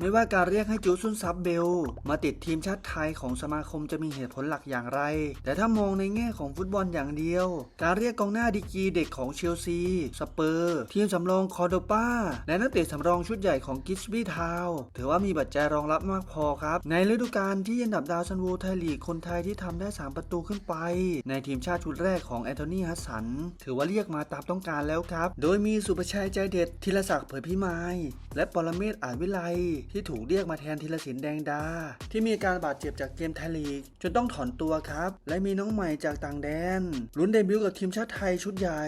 ไม่ว่าการเรียกให้จูซุนซับเบล มาติดทีมชาติไทยของสมาคมจะมีเหตุผลหลักอย่างไร แต่ถ้ามองในแง่ของฟุตบอลอย่างเดียว การเรียกกองหน้าดีกีเด็กของเชลซี สเปอร์ ทีมสำรองคอร์โดปาและนักเตะสำรองชุดใหญ่ของกิสบี้ทาวถือว่ามีปัจจัยรองรับมากพอครับ ในฤดูกาลที่อันดับดาวซันโวไทยลีกคนไทยที่ทำได้ 3 ประตูขึ้นไป ในทีมชาติชุดแรกของแอนโทนีฮัสสันถือว่าเรียกมาตามต้องการแล้วครับ โดยมีสุประชัยใจเด็ดธีรศักดิ์เผยพิมายและปรเมศอาจวิไลที่ถูกเรียกมาแทนธีรศิลป์แดงดา ที่มีอาการบาดเจ็บจากเกมไทยลีก จนต้องถอนตัวครับ และมีน้องใหม่จากต่างแดนลุ้นเดบิวต์กับทีมชาติไทยชุดใหญ่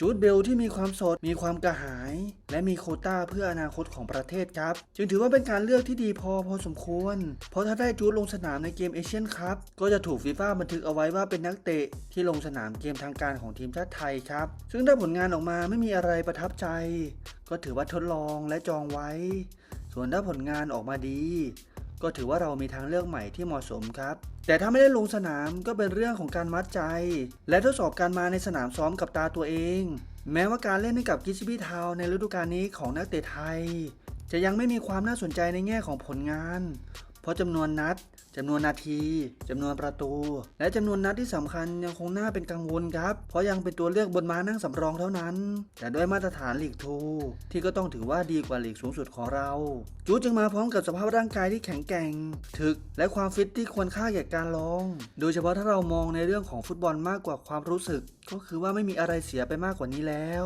จูดเบลที่มีความสดมีความกระหาย และมีโคต้าเพื่ออนาคตของประเทศครับ จึงถือว่าเป็นการเลือกที่ดีพอพอสมควร เพราะถ้าได้จูดลงสนามในเกมเอเชียนคัพก็จะถูกฟีฟ่าบันทึกเอาไว้ว่าเป็นนักเตะที่ลงสนามเกมทางการของทีมชาติไทยครับ ซึ่งถ้าผลงานออกมาไม่มีอะไรประทับใจ ก็ถือว่าทดลองและจองไว้ ส่วนถ้าผลงานออกมาดี ก็ถือว่าเรามีทางเลือกใหม่ที่เหมาะสมครับ แต่ถ้าไม่ได้ลงสนามก็เป็นเรื่องของการมัดใจ และทดสอบการมาในสนามซ้อมกับตาตัวเอง แม้ว่าการเล่นให้กับกิชบี้ทาวในฤดูกาลนี้ของนักเตะไทย จะยังไม่มีความน่าสนใจในแง่ของผลงาน เพราะจำนวนนัดจำนวนนาทีจำนวนประตู และจำนวนนัดที่สำคัญยังคงน่าเป็นกังวลครับ เพราะยังเป็นตัวเลือกบนม้านั่งสำรองเท่านั้น แต่ด้วยมาตรฐานลีกทูที่ก็ต้องถือว่าดีกว่าลีกสูงสุดของเรา จูดจึงมาพร้อมกับสภาพร่างกายที่แข็งแกร่ง ถึก และความฟิตที่ควรค่าแก่การลอง โดยเฉพาะถ้าเรามองในเรื่องของฟุตบอลมากกว่าความรู้สึก ก็คือว่าไม่มีอะไรเสียไปมากกว่านี้แล้ว